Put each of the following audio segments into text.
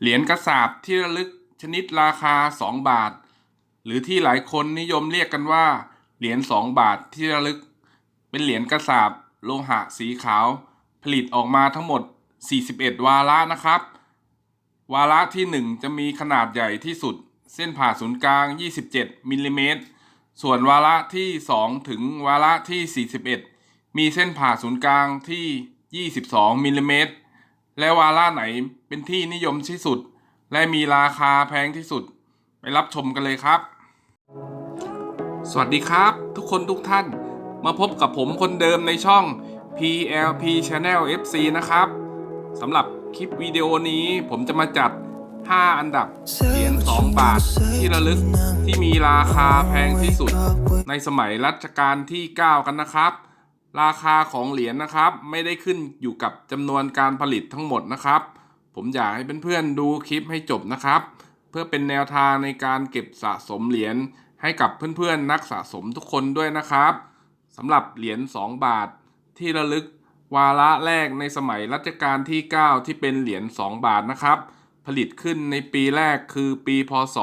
เหรียญกระสาบที่ระลึกชนิดราคา 2 บาท หรือที่หลายคนนิยมเรียกกันว่า เหรียญ2บาทที่ระลึก เป็นเหรียญกระสาบโลหะสีขาว ผลิตออกมาทั้งหมด 41 วาระนะครับ วาระที่ 1 จะมีขนาดใหญ่ที่สุด เส้นผ่าศูนย์กลาง 27มิลลิเมตรส่วนวาระที่ 2 ถึงวาระที่ 41 มีเส้นผ่าศูนย์กลางที่ 22มิลลิเมตร และวาระไหนเป็นที่นิยมที่สุด และมีราคาแพงที่สุด ไปรับชมกันเลยครับ สวัสดีครับ ทุกคนทุกท่านมาพบกับผมคนเดิมในช่อง PLP Channel FC นะครับสำหรับคลิปวิดีโอนี้ผมจะมาจัด 5 อันดับเหรียญ2บาทที่ระลึกที่มีราคาแพงที่สุด ในสมัยรัชกาลที่ 9 กันนะครับ ราคาของเหรียญนะครับ ไม่ได้ขึ้นอยู่กับจำนวนการผลิตทั้งหมดนะครับ ผมอยากให้เพื่อนๆดูคลิปให้จบนะครับ เพื่อเป็นแนวทางในการเก็บสะสมเหรียญให้กับเพื่อนๆนักสะสมทุกคนด้วยนะครับสำหรับเหรียญ2 บาท ที่ระลึกวาระแรกในสมัยรัชกาลที่ 9 ที่เป็นเหรียญ2 บาทนะครับ ผลิตขึ้นในปีแรกคือปีพศ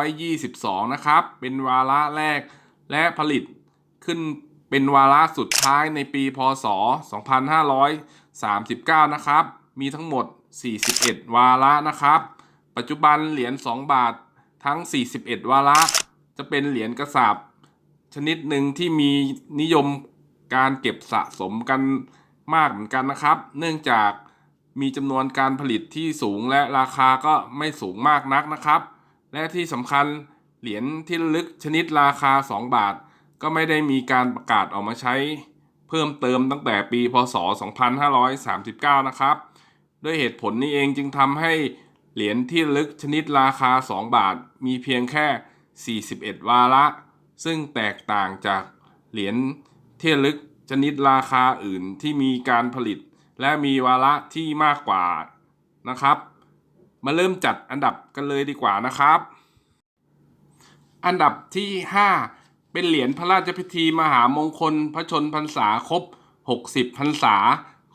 2522 นะครับ เป็นวาระแรกและผลิตขึ้น เป็นวาระสุดท้ายในปีพศ 2539 นะครับ มีทั้งหมด 41 วาระนะครับ ปัจจุบันเหรียญ 2 บาททั้ง 41 วาระ จะเป็นเหรียญกระสาบชนิดหนึ่งที่มีนิยมการเก็บสะสมกันมากเหมือนกันนะครับ เนื่องจากมีจำนวนการผลิตที่สูงและราคาก็ไม่สูงมากนักนะครับ และที่สำคัญเหรียญที่ลึกชนิดราคา 2 บาท ก็ไม่ได้มีการประกาศออกมาใช้เพิ่มเติมตั้งแต่ปีพศ 2539 นะครับ ด้วยเหตุผลนี้เองจึงทำให้เหรียญที่ลึกชนิดราคา 2 บาทมีเพียงแค่ 41 วาระ ซึ่งแตกต่างจากเหรียญที่ลึกชนิดราคาอื่นที่มีการผลิต และมีวาระที่มากกว่านะครับ มาเริ่มจัดอันดับกันเลยดีกว่านะครับ อันดับที่ 5 เป็นเหรียญพระราชพิธีมหามงคล พระชนพรรษาครบ 60พรรษา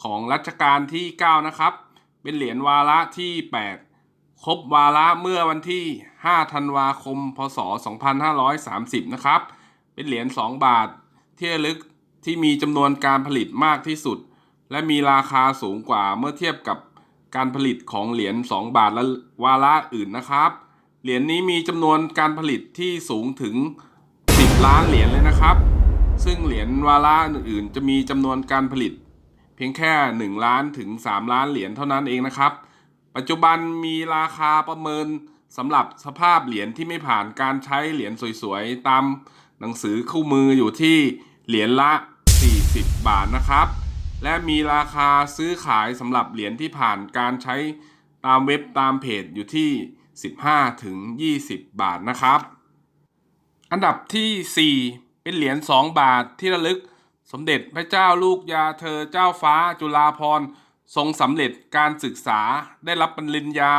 ของรัชกาลที่ 9 นะครับ เป็นเหรียญวาระที่ 8 ครบวาระเมื่อวันที่ 5 ธันวาคม พศ 2530 นะครับ เป็นเหรียญ 2 บาทที่ลึกที่มีจำนวนการผลิตมากที่สุด และมีราคาสูงกว่าเมื่อเทียบกับการผลิตของเหรียญ 2 บาทและวาระอื่นนะครับ เหรียญนี้มีจำนวนการผลิตที่สูงถึง ล้านเหรียญเลยนะครับ ซึ่งเหรียญวาระอื่นๆ จะมีจำนวนการผลิต เพียงแค่ 1 ล้านถึง 3 ล้านเหรียญเท่านั้นเองนะครับ ปัจจุบันมีราคาประเมินสำหรับสภาพเหรียญที่ไม่ผ่านการใช้เหรียญสวยๆ ตามหนังสือคู่มืออยู่ที่เหรียญละ 40 บาทนะครับ และมีราคาซื้อขายสำหรับเหรียญที่ผ่านการใช้ตามเว็บตามเพจอยู่ที่ 15 ถึง 20 บาทนะครับ อันดับที่ 4 เป็นเหรียญ2บาทที่ระลึกสมเด็จพระเจ้าลูกยาเธอเจ้าฟ้าจุฬาภรณ์ทรงสำเร็จการศึกษาได้รับปริญญา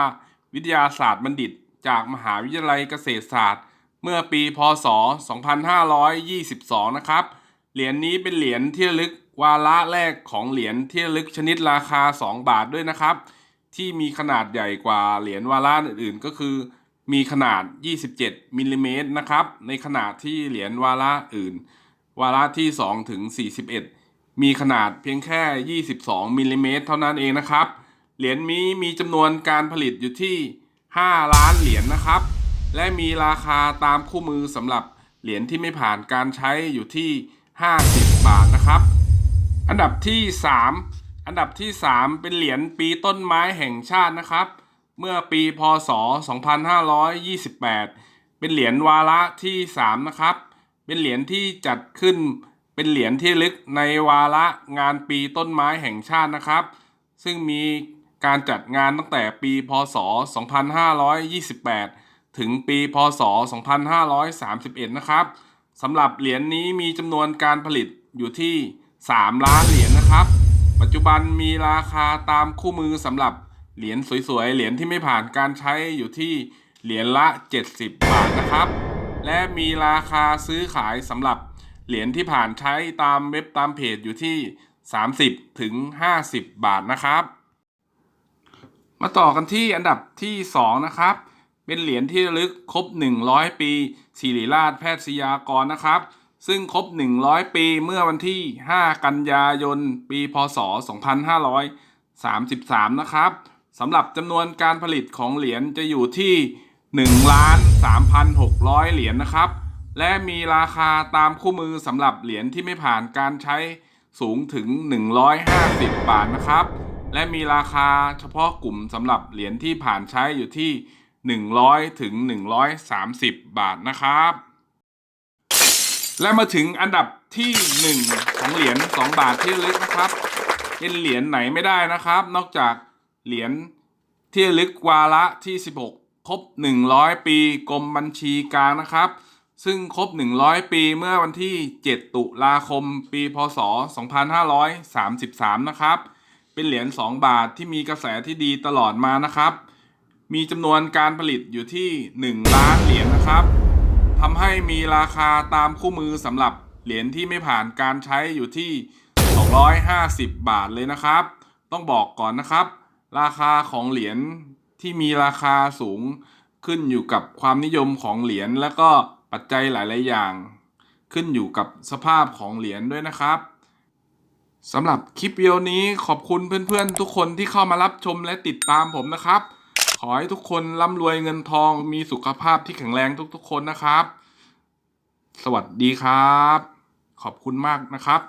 วิทยาศาสตร์บัณฑิต จากมหาวิทยาลัยเกษตรศาสตร์ เมื่อปีพศ 2522 นะครับ เหรียญนี้เป็นเหรียญที่ระลึกวาระแรกของเหรียญที่ระลึกชนิดราคา 2 บาทด้วยนะครับ ที่มีขนาดใหญ่กว่าเหรียญวาระอื่นๆ ก็คือ มีขนาด 27มิลลิเมตรนะครับ ในขนาดที่เหรียญวาระอื่น วาระที่ 2 ถึง 41 มีขนาดเพียงแค่ 22มิลลิเมตรเท่านั้นเองนะครับ เหรียญนี้มีจำนวนการผลิตอยู่ที่ 5 ล้านเหรียญนะครับ และมีราคาตามคู่มือสำหรับเหรียญที่ไม่ผ่านการใช้อยู่ที่ 50 บาทนะครับ อันดับที่ 3 อันดับที่ 3 เป็นเหรียญปีต้นไม้แห่งชาตินะครับ เมื่อปีพศ 2528 เป็นเหรียญวาระที่ 3 นะครับ เป็นเหรียญที่จัดขึ้น เป็นเหรียญที่ลึกในวาระงานปีต้นไม้แห่งชาตินะครับ ซึ่งมีการจัดงานตั้งแต่ปี พศ 2528 ถึงปี พศ 2531 นะครับสำหรับเหรียญนี้มีจำนวนการผลิตอยู่ที่ 3 ล้านเหรียญนะครับ ปัจจุบันมีราคาตามคู่มือสำหรับ เหรียญสวยๆ เหรียญที่ไม่ผ่านการใช้อยู่ที่เหรียญละ 70 บาทนะครับ และมีราคาซื้อขายสำหรับเหรียญที่ผ่านใช้ตามเว็บตามเพจอยู่ที่ 30 ถึง 50 บาทนะครับ มาต่อกันที่อันดับที่สองนะครับ เป็นเหรียญที่ระลึกครบ 100 ปีศิริราชแพทยากรนะครับ ซึ่งครบ 100 ปีเมื่อวันที่ 5 กันยายน ปี พศ 2533 นะครับ สำหรับจำนวนการผลิตของเหรียญจะอยู่ที่1ล้าน3,600 เหรียญนะครับ และมีราคาตามคู่มือสำหรับเหรียญที่ไม่ผ่านการใช้สูงถึง 150 บาทนะครับ และมีราคาเฉพาะกลุ่มสำหรับเหรียญที่ผ่านใช้อยู่ที่ 100 ถึง 130 บาทนะครับ และมาถึงอันดับที่ 1 ของเหรียญ2บาทที่ระลึกนะครับเป็นเหรียญไหนไม่ได้นะครับ นอกจาก เหรียญที่ลึกวาระที่ 16 ครบ 100 ปีกรมบัญชีกลางนะครับ ซึ่งครบ 100 ปีเมื่อวันที่ 7 ตุลาคม ปีพศ 2533 นะครับ เป็นเหรียญ 2 บาทที่มีกระแสที่ดีตลอดมานะครับ มีจำนวนการผลิตอยู่ที่ 1 ล้านเหรียญนะครับทำให้มีราคาตามคู่มือสำหรับเหรียญที่ไม่ผ่านการใช้อยู่ที่ 250 บาทเลยนะครับ ต้องบอกก่อนนะครับ ราคาของเหรียญที่มีราคาสูงขึ้นอยู่กับความนิยมของเหรียญและก็ปัจจัยหลายๆอย่าง ขึ้นอยู่กับสภาพของเหรียญด้วยนะครับสำหรับคลิปวิดีโอนี้ขอบคุณเพื่อนๆ ทุกคนที่เข้ามารับชมและติดตามผมนะครับ ขอให้ทุกคนร่ำรวยเงินทองมีสุขภาพที่แข็งแรงทุกๆ คนนะครับ สวัสดีครับ ขอบคุณมากนะครับ